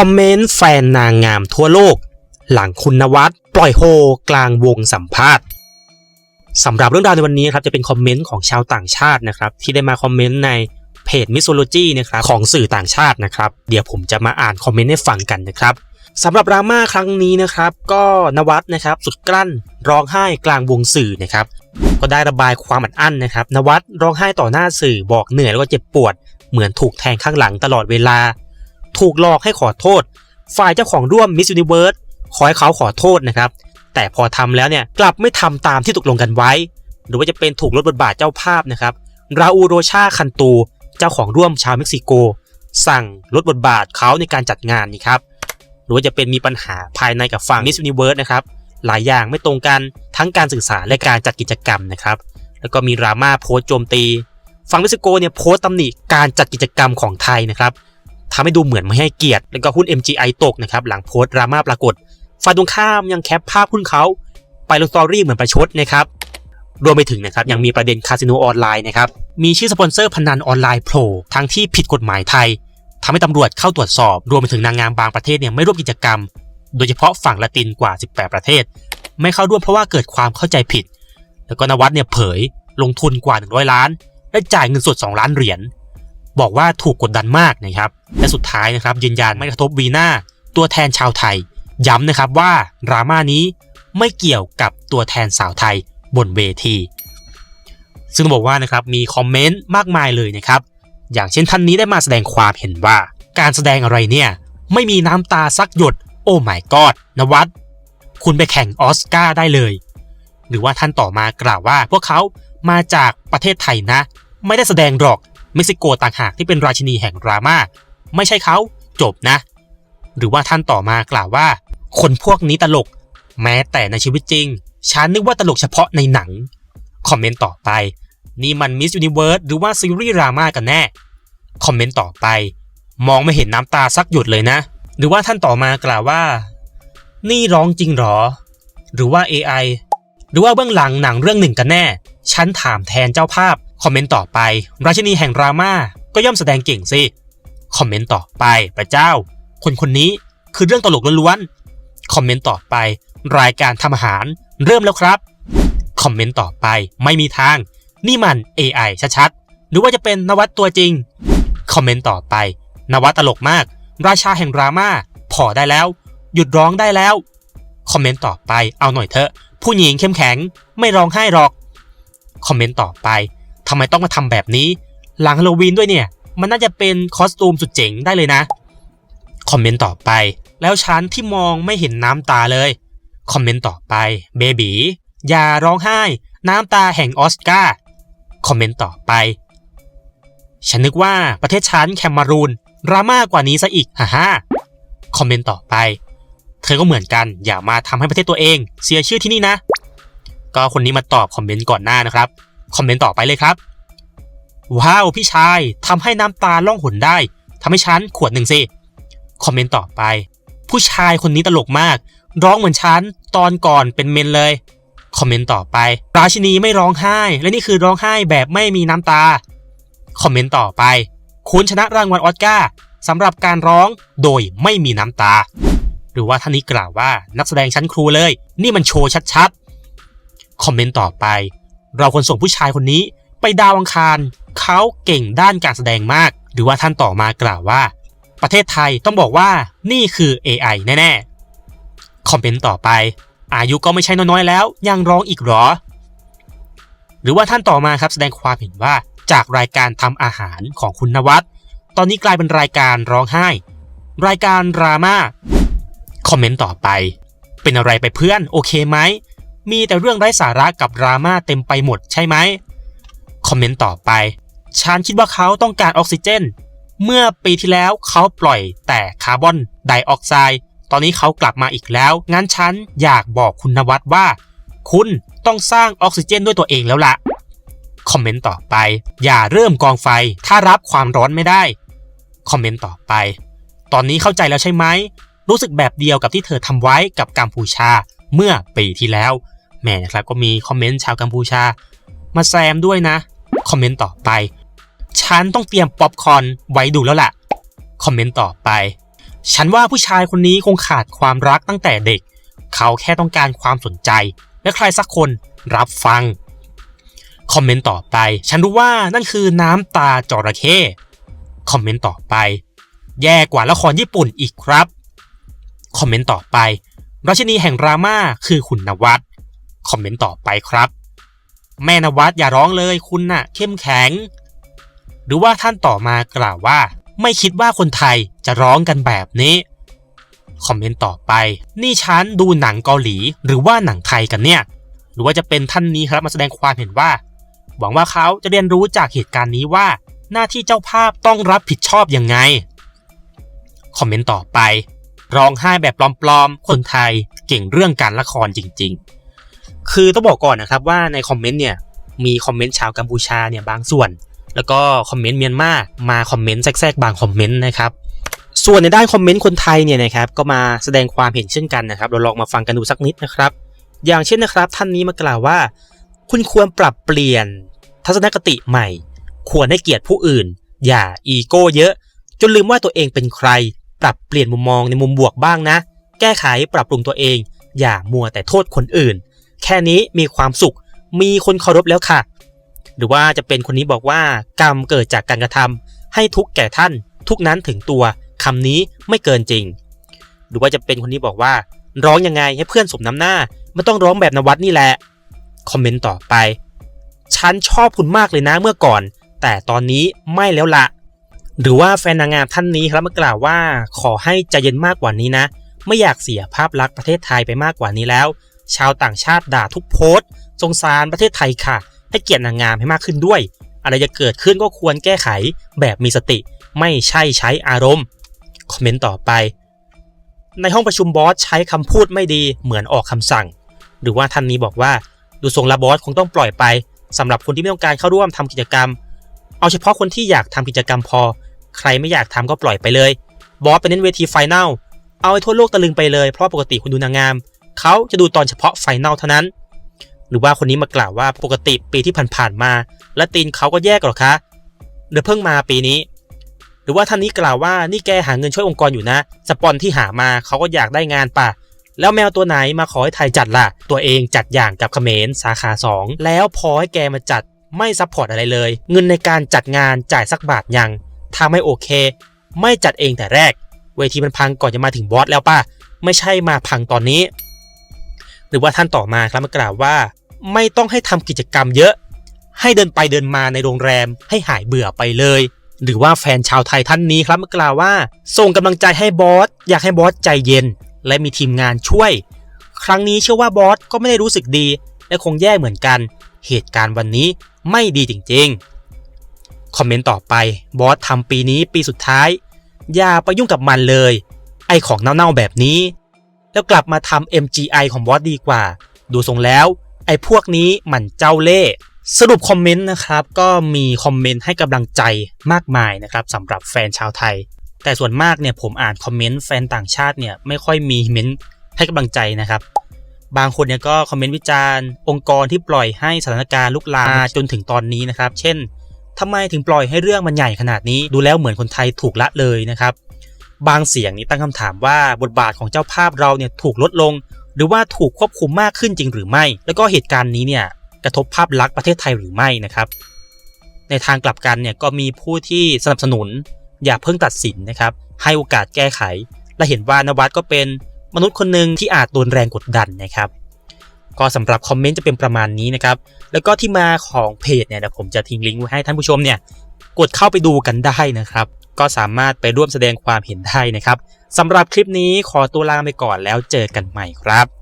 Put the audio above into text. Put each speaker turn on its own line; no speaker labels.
อมเมนต์แฟนนางงามทั่วโลก หลังคุณนวัดปล่อยโฮกลางวงสัมภาษณ์สำหรับเรื่องราวในวันนี้ครับจะเป็นคอมเมนต์ของชาวต่างชาตินะครับที่ได้มาคอมเมนต์ในเพจ Mixology นะครับของสื่อต่างชาตินะครับเดี๋ยวผมจะมาอ่านคอมเมนต์ให้ฟังกันนะครับสำหรับดราม่าครั้งนี้นะครับก็นวัดนะครับสุดกลั้นร้องไห้กลางวงสื่อนะครับก็ได้ระบายความอัดอั้นนะครับนวัดร้องไห้ต่อหน้าสื่อบอกเหนื่อยแล้วก็เจ็บปวด เหมือนถูกแทงข้างหลังตลอดเวลา ถูกหลอกให้ขอโทษ ฝ่ายเจ้าของร่วม Miss Universe ขอให้เขาขอโทษนะครับ แต่พอทำแล้วเนี่ยกลับไม่ทำตามที่ตกลงกันไว้ หรือว่าจะเป็นถูกลดบทบาทเจ้าภาพนะครับ ราอูโรชาคันตู เจ้าของร่วมชาวเม็กซิโก สั่งลดบทบาทเขาในการจัดงานนี่ครับหรือว่าจะเป็นมีปัญหาภายในกับฝั่ง Miss Universe นะครับหลายอย่างไม่ตรงกันทั้งการสื่อสารและการจัดกิจกรรมนะครับแล้วก็มีดราม่าโพสต์โจมตีฝั่งเม็กซิโกเนี่ยโพสต์ตำหนิการจัดกิจกรรมของไทยนะครับ ทำให้ดูเหมือนไม่ให้เกียรติ แล้วก็หุ้น MGI ตกนะครับหลังโพสต์ดราม่าปรากฏฝ่ายตรงข้ามยังแคปภาพหุ้นเขาไปลงสตอรี่เหมือนประชดนะครับรวมไปถึงนะครับยังมีประเด็นคาสิโนออนไลน์นะครับมีชื่อสปอนเซอร์พนันออนไลน์โผล่ทั้งที่ผิดกฎหมายไทยทำให้ตำรวจเข้าตรวจสอบ รวมไปถึงนางงามบางประเทศเนี่ยไม่ร่วมกิจกรรม โดยเฉพาะฝั่งละตินกว่า 18 ประเทศ ไม่เข้าร่วมเพราะว่าเกิดความเข้าใจผิด แล้วก็นวัดเนี่ยเผยลงทุนกว่า 100 ล้าน และจ่ายเงินสด 2 ล้านเหรียญ บอกว่าถูกกดดันมากนะครับและสุดท้ายนะครับยืนยันไม่กระทบวีน่าตัวแทนชาวไทย ย้ำนะครับว่าดราม่านี้ไม่เกี่ยวกับตัวแทนสาวไทยบนเวที ซึ่งบอกว่านะครับมีคอมเมนต์มากมายเลยนะครับ อย่างเช่นท่านนี้ได้มาแสดงความเห็นว่า การแสดงอะไรเนี่ยไม่มีน้ำตาซักหยด โอ้ไม่กอดนวัดคุณไปแข่งออสการ์ได้เลย หรือว่าท่านต่อมากล่าวว่าพวกเขามาจากประเทศไทยนะ ไม่ได้แสดงหรอก เม็กซิโกต่างหากที่เป็นราชินีแห่งดราม่าไม่ใช่เขาจบนะ หรือว่าท่านต่อมากล่าวว่า คนพวกนี้ตลก แม้แต่ในชีวิตจริง ฉันนึกว่าตลกเฉพาะในหนัง คอมเมนต์ต่อไป นี่มันมิส s u นิเวิร์สหรือว่าซีรีส์ดราม่ากันแน่ คอมเมนต์ต่อไป มองไม่เห็นน้ำตาสักหยดเลยนะ หรือว่าท่านต่อมากล่าวว่า นี่ร้องจริงหรอ หรือว่า AI หรือว่าเบื้องหลังหนังเรื่องหนึ่งกันแน่ ฉันถามแทนเจ้าภาพ คอมเมนต์ต่อไป ราชินีแห่งดราม่าก็ย่อมแสดงเก่งสิคอมเมนต์ต่อไปพระเจ้า คนคนนี้คือเรื่องตลกล้วนๆคอมเมนต์ต่อไป รายการทำอาหารเริ่มแล้วครับคอมเมนต์ต่อไปไม่มีทาง นี่มัน AI ชัดๆ หรือว่าจะเป็นนวัดตัวจริงคอมเมนต์ต่อไป นวัดตลกมาก ราชาแห่งดราม่าพอได้แล้ว หยุดร้องได้แล้วคอมเมนต์ต่อไปเอาหน่อยเถอะ ผู้หญิงเข้มแข็งไม่ร้องไห้หรอกคอมเมนต์ต่อไป ทำไมต้องมาทำแบบนี้ หลังฮาโลวีนด้วยเนี่ย มันน่าจะเป็นคอสตูมสุดเจ๋งได้เลยนะ คอมเมนต์ต่อไป แล้วฉันที่มองไม่เห็นน้ำตาเลย คอมเมนต์ต่อไป เบบีอย่าร้องไห้ น้ำตาแห่งออสการ์ คอมเมนต์ต่อไป ฉันนึกว่าประเทศฉันแคมารูนดราม่ากว่านี้ซะอีกฮ่าฮ่าคอมเมนต์ต่อไป เธอก็เหมือนกัน อย่ามาทำให้ประเทศตัวเอง เสียชื่อที่นี่นะ ก็คนนี้มาตอบคอมเมนต์ก่อนหน้านะครับ คอมเมนต์ต่อไปเลยครับ ว้าวพี่ชายทำให้น้ำตาล่องหนได้ทำให้ฉันขวดหนึ่งสิคอมเมนต์ต่อไป ผู้ชายคนนี้ตลกมาก ร้องเหมือนฉันตอนก่อนเป็นเมนเลยคอมเมนต์ต่อไป ราชินีไม่ร้องไห้ และนี่คือร้องไห้แบบไม่มีน้ำตาคอมเมนต์ต่อไป คุณชนะรางวัลออสการ์สำหรับการร้องโดยไม่มีน้ำตา หรือว่าท่านนี้กล่าวว่านักแสดงชั้นครูเลย นี่มันโชว์ชัดๆ คอมเมนต์ต่อไป เราควรส่งผู้ชายคนนี้ไปดาวอังคาร เขาเก่งด้านการแสดงมาก หรือว่าท่านต่อมากล่าวว่า ประเทศไทยต้องบอกว่านี่คือ AI แน่ๆ คอมเมนต์ต่อไป อายุก็ไม่ใช่น้อยๆแล้ว ยังร้องอีกหรอ หรือว่าท่านต่อมาครับแสดงความเห็นว่าจากรายการทำอาหารของคุณนวัดตอนนี้กลายเป็นรายการร้องไห้ รายการดราม่าคอมเมนต์ต่อไป เป็นอะไรไปเพื่อนโอเคไหม มีแต่เรื่องไร้สาระกับดราม่าเต็มไปหมดใช่ไหมคอมเมนต์ต่อไป ฉันคิดว่าเขาต้องการออกซิเจน เมื่อปีที่แล้วเขาปล่อยแต่คาร์บอนไดออกไซด์ ตอนนี้เขากลับมาอีกแล้ว งั้นฉันอยากบอกคุณนวัดว่า คุณต้องสร้างออกซิเจนด้วยตัวเองแล้วละคอมเมนต์ต่อไป อย่าเริ่มกองไฟถ้ารับความร้อนไม่ได้ คอมเมนต์ต่อไป ตอนนี้เข้าใจแล้วใช่ไหม รู้สึกแบบเดียวกับที่เธอทำไว้กับกัมพูชาเมื่อปีที่แล้ว แหมนะครับก็มีคอมเมนต์ชาวกัมพูชา มาแซมด้วยนะ คอมเมนต์ต่อไป ฉันต้องเตรียมป๊อปคอร์นไว้ดูแล้วล่ะ คอมเมนต์ต่อไป ฉันว่าผู้ชายคนนี้คงขาดความรักตั้งแต่เด็ก เขาแค่ต้องการความสนใจ และใครสักคนรับฟัง คอมเมนต์ต่อไป ฉันรู้ว่านั่นคือน้ำตาจระเข้ คอมเมนต์ต่อไป แย่กว่าละครญี่ปุ่นอีกครับ คอมเมนต์ต่อไปราชินีแห่งราม่าคือคุณนวัด คอมเมนต์ต่อไปครับ แม่นวัดอย่าร้องเลยคุณน่ะ เข้มแข็ง หรือว่าท่านต่อมากล่าวว่า ไม่คิดว่าคนไทยจะร้องกันแบบนี้ คอมเมนต์ต่อไป นี่ฉันดูหนังเกาหลีหรือว่าหนังไทยกันเนี่ย หรือว่าจะเป็นท่านนี้ครับมาแสดงความเห็นว่า หวังว่าเขาจะเรียนรู้จากเหตุการณ์นี้ว่า หน้าที่เจ้าภาพต้องรับผิดชอบยังไง คอมเมนต์ต่อไปร้องไห้แบบปลอมๆ คนไทยเก่งเรื่องการละครจริง ๆ คือต้องบอกก่อนนะครับว่าในคอมเมนต์เนี่ยมีคอมเมนต์ชาวกัมพูชาเนี่ยบางส่วน แล้วก็คอมเมนต์เมียนมามาคอมเมนต์แทรกๆบางคอมเมนต์นะครับส่วนในด้านคอมเมนต์คนไทยเนี่ยนะครับก็มาแสดงความเห็นเช่นกันนะครับ เราลองมาฟังกันดูสักนิดนะครับ อย่างเช่นนะครับ ท่านนี้มากล่าวว่า คุณควรปรับเปลี่ยนทัศนคติใหม่ ควรให้เกียรติผู้อื่น อย่าอีโก้เยอะ จนลืมว่าตัวเองเป็นใคร ปรับเปลี่ยนมุมมองในมุมบวกบ้างนะ แก้ไขปรับปรุงตัวเอง อย่ามัวแต่โทษคนอื่น แค่นี้มีความสุข มีคนเคารพแล้วค่ะ หรือว่าจะเป็นคนนี้บอกว่ากรรมเกิดจากการกระทำให้ทุกแก่ท่าน ทุกนั้นถึงตัวคำนี้ไม่เกินจริง หรือว่าจะเป็นคนนี้บอกว่า ร้องยังไงให้เพื่อนสมน้ำหน้าไม่ต้องร้องแบบนวัดนี่แหละคอมเมนต์ต่อไปฉันชอบคุณมากเลยนะเมื่อก่อน แต่ตอนนี้ไม่แล้วละหรือว่าแฟนนางงามท่านนี้ครับมากล่าวว่า ขอให้ใจเย็นมากกว่านี้นะ ไม่อยากเสียภาพลักษณ์ประเทศไทยไปมากกว่านี้แล้ว ชาวต่างชาติด่าทุกโพสต์สงสารประเทศไทยค่ะ ให้เกียรตินางงามให้มากขึ้นด้วย อะไรจะเกิดขึ้นก็ควรแก้ไขแบบมีสติ ไม่ใช่ใช้อารมณ์ คอมเมนต์ต่อไป ในห้องประชุมบอสใช้คำพูดไม่ดีเหมือนออกคำสั่ง หรือว่าท่านนี้บอกว่าดูทรงละบอสคงต้องปล่อยไปสำหรับคนที่ไม่ต้องการเข้าร่วมทำกิจกรรม เอาเฉพาะคนที่อยากทำกิจกรรมพอ ใครไม่อยากทำก็ปล่อยไปเลย บอสไปเน้นเวทีไฟแนลเอาให้ทั่วโลกตะลึงไปเลยเพราะปกติคุณดูนางงาม เขาจะดูตอนเฉพาะไฟแนลเท่านั้น หรือว่าคนนี้มากล่าวว่าปกติปีที่ผ่านๆมา และตีนเขาก็แยกหรอคะเดี๋ยวเพิ่งมาปีนี้ หรือว่าท่านนี้กล่าวว่านี่แกหาเงินช่วยองค์กรอยู่นะ สปอนที่หามาเขาก็อยากได้งานป่ะแล้วแมวตัวไหนมาขอให้ไทยจัดล่ะ ตัวเองจัดอย่างกับเขมรสาขา 2 แล้วพอให้แกมาจัดไม่ซัพพอร์ตอะไรเลย เงินในการจัดงานจ่ายสักบาทยังถ้าไม่โอเค ไม่จัดเองแต่แรก เวทีมันพังก่อนจะมาถึงบอสแล้วป่ะ ไม่ใช่มาพังตอนนี้ หรือว่าท่านต่อมาครับมากล่าวว่า ไม่ต้องให้ทำกิจกรรมเยอะ ให้เดินไปเดินมาในโรงแรมให้หายเบื่อไปเลย หรือว่าแฟนชาวไทยท่านนี้ครับมากล่าวว่า ส่งกำลังใจให้บอสอยากให้บอสใจเย็น และมีทีมงานช่วย ครั้งนี้เชื่อว่าบอสก็ไม่ได้รู้สึกดี และคงแย่เหมือนกัน เหตุการณ์วันนี้ไม่ดีจริงๆ คอมเมนต์ต่อไปบอสทำปีนี้ปีสุดท้าย อย่าไปยุ่งกับมันเลย ไอของเน่าๆแบบนี้ แล้วกลับมาทำ MGI ของบอสดีกว่า ดูทรงแล้ว ไอ้พวกนี้มันเจ้าเล่ห์สรุปคอมเมนต์นะครับก็มีคอมเมนต์ให้กำลังใจมากมายนะครับสำหรับแฟนชาวไทย แต่ส่วนมากเนี่ยผมอ่านคอมเมนต์แฟนต่างชาติเนี่ยไม่ค่อยมีเมนต์ให้กำลังใจนะครับบางคนเนี่ยก็คอมเมนต์วิจารณ์ องค์กรที่ปล่อยให้สถานการณ์ลุกลามจนถึงตอนนี้นะครับ เช่นทำไมถึงปล่อยให้เรื่องมันใหญ่ขนาดนี้ ดูแล้วเหมือนคนไทยถูกละเลยนะครับ บางเสียงนี้ตั้งคำถามว่าบทบาทของเจ้าภาพเราเนี่ยถูกลดลง หรือว่าถูกควบคุมมากขึ้นจริงหรือไม่ แล้วก็เหตุการณ์นี้เนี่ยกระทบภาพลักษณ์ประเทศไทยหรือไม่นะครับ ในทางกลับกันเนี่ยก็มีผู้ที่สนับสนุน อย่าเพิ่งตัดสินนะครับให้โอกาสแก้ไข และเห็นว่านวัดก็เป็นมนุษย์คนหนึ่งที่อาจโดนแรงกดดันนะครับก็สำหรับคอมเมนต์จะเป็นประมาณนี้นะครับ แล้วก็ที่มาของเพจเนี่ยเดี๋ยวผมจะทิ้งลิงก์ไว้ให้ท่านผู้ชมเนี่ยกดเข้าไปดูกันได้นะครับ ก็สามารถไปร่วมแสดงความเห็นได้นะครับสำหรับคลิปนี้ขอตัวลาไปก่อนแล้วเจอกันใหม่ครับ